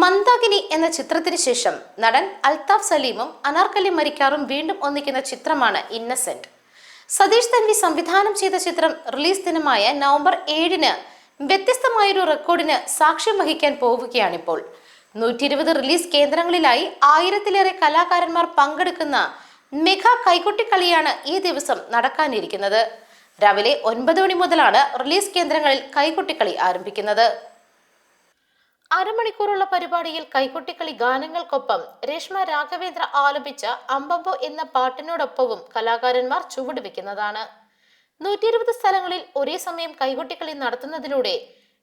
മന്ദാകിനി എന്ന ചിത്രത്തിന് ശേഷം നടൻ അൽതാഫ് സലീമും അനാർക്കലി മരിക്കാറും വീണ്ടും ഒന്നിക്കുന്ന ചിത്രമാണ് ഇന്നസെന്റ് സതീഷ് തൻവി സംവിധാനം ചെയ്ത ചിത്രം റിലീസ് ദിനമായ നവംബർ ഏഴിന് വ്യത്യസ്തമായൊരു റെക്കോർഡിന് സാക്ഷ്യം വഹിക്കാൻ പോവുകയാണിപ്പോൾ. നൂറ്റി ഇരുപത് റിലീസ് കേന്ദ്രങ്ങളിലായി ആയിരത്തിലേറെ കലാകാരന്മാർ പങ്കെടുക്കുന്ന മെഗാ കൈകൊട്ടിക്കളിയാണ് ഈ ദിവസം നടക്കാനിരിക്കുന്നത്. രാവിലെ ഒൻപത് മണി മുതലാണ് റിലീസ് കേന്ദ്രങ്ങളിൽ കൈകൊട്ടിക്കളി ആരംഭിക്കുന്നത്. അരമണിക്കൂറുള്ള പരിപാടിയിൽ കൈകൊട്ടിക്കളി ഗാനങ്ങൾക്കൊപ്പം രേഷ്മ രാഘവേന്ദ്ര ആലപിച്ച അമ്പമ്പോ എന്ന പാട്ടിനോടൊപ്പവും കലാകാരന്മാർ ചുവടുവെക്കുന്നതാണ്. നൂറ്റി ഇരുപത് സ്ഥലങ്ങളിൽ ഒരേ സമയം കൈകൊട്ടിക്കളി നടത്തുന്നതിലൂടെ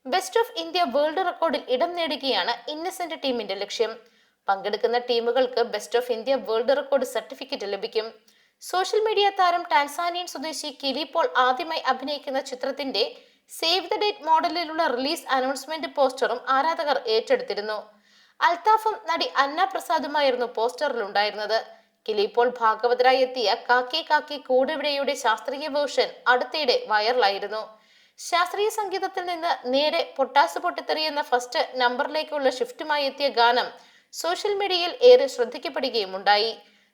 ബെസ്റ്റ് ഓഫ് ഇന്ത്യ വേൾഡ് റെക്കോർഡിൽ ഇടം നേടുകയാണ് ഇന്നസെന്റ് ടീമിന്റെ ലക്ഷ്യം. പങ്കെടുക്കുന്ന ടീമുകൾക്ക് best of India world record certificate ലഭിക്കും. സോഷ്യൽ മീഡിയ താരം ടാൻസാനിയൻ സ്വദേശി കിലി പോൾ ആദ്യമായി അഭിനയിക്കുന്ന ചിത്രത്തിന്റെ സേവ് ദ ഡേറ്റ് മോഡലിലുള്ള റിലീസ് അനൗൺസ്മെന്റ് പോസ്റ്ററും ആരാധകർ ഏറ്റെടുത്തിരുന്നു. അൽത്താഫും നടി അന്ന പ്രസാദുമായിരുന്നു പോസ്റ്ററിൽ ഉണ്ടായിരുന്നത്. കിലിപ്പോൾ ഭാഗവതരായി എത്തിയ കാക്കി കാക്കി കൂടെവിടെയുടെ ശാസ്ത്രീയ വേർഷൻ അടുത്തിടെ വൈറലായിരുന്നു. ശാസ്ത്രീയ സംഗീതത്തിൽ നിന്ന് നേരെ പൊട്ടാസ് പൊട്ടിത്തെറിയുന്ന ഫസ്റ്റ് നമ്പറിലേക്കുള്ള ഷിഫ്റ്റുമായി എത്തിയ ഗാനം സോഷ്യൽ മീഡിയയിൽ ഏറെ ശ്രദ്ധിക്കപ്പെടുകയും ഉണ്ടായി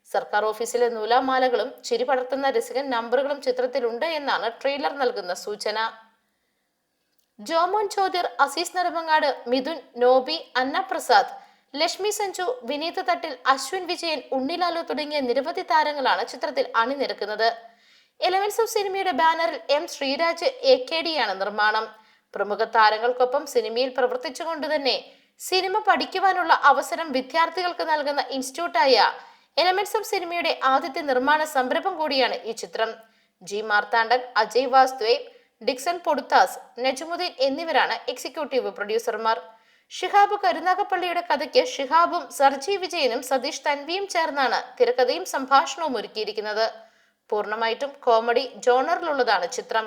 സർക്കാർ ഓഫീസിലെ നൂലാമാലകളും ചിരി പടർത്തുന്ന രസികൻ നമ്പറുകളും ചിത്രത്തിലുണ്ട് എന്നാണ് ട്രെയിലർ നൽകുന്ന സൂചന. ജോമോൻ ചോദ്യർ അസീസ് നെടുമങ്ങാട് മിഥുൻ നോബി അന്നപ്രസാദ് ലക്ഷ്മി സഞ്ജു വിനീത് തട്ടിൽ അശ്വിൻ വിജയൻ ഉണ്ണിലാലു തുടങ്ങിയ നിരവധി താരങ്ങളാണ് ചിത്രത്തിൽ അണിനിരക്കുന്നത്. എലവൻസ് ഓഫ് സിനിമയുടെ ബാനറിൽ M Sreeraj A K D ആണ് നിർമ്മാണം. പ്രമുഖ താരങ്ങൾക്കൊപ്പം സിനിമയിൽ പ്രവർത്തിച്ചുകൊണ്ട് തന്നെ സിനിമ പഠിക്കുവാനുള്ള അവസരം വിദ്യാർത്ഥികൾക്ക് നൽകുന്ന ഇൻസ്റ്റിറ്റ്യൂട്ടായ എലമെന്റ്സ് ഓഫ് സിനിമയുടെ ആദ്യത്തെ നിർമ്മാണ സംരംഭം കൂടിയാണ് ഈ ചിത്രം. ജി മാർത്താണ്ഡൻ അജയ് വാസ്തുവേ ഡിക്സൺ പൊടുത്താസ് നജമുദ്ദീൻ എന്നിവരാണ് എക്സിക്യൂട്ടീവ് പ്രൊഡ്യൂസർമാർ ഷിഹാബ് കരുനാഗപ്പള്ളിയുടെ കഥയ്ക്ക് ഷിഹാബും സർജി വിജയനും സതീഷ് തൻവിയും ചേർന്നാണ് തിരക്കഥയും സംഭാഷണവും ഒരുക്കിയിരിക്കുന്നത്. പൂർണമായിട്ടും കോമഡി ജോണറിലുള്ളതാണ് ചിത്രം.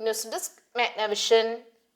News desk Magnavision.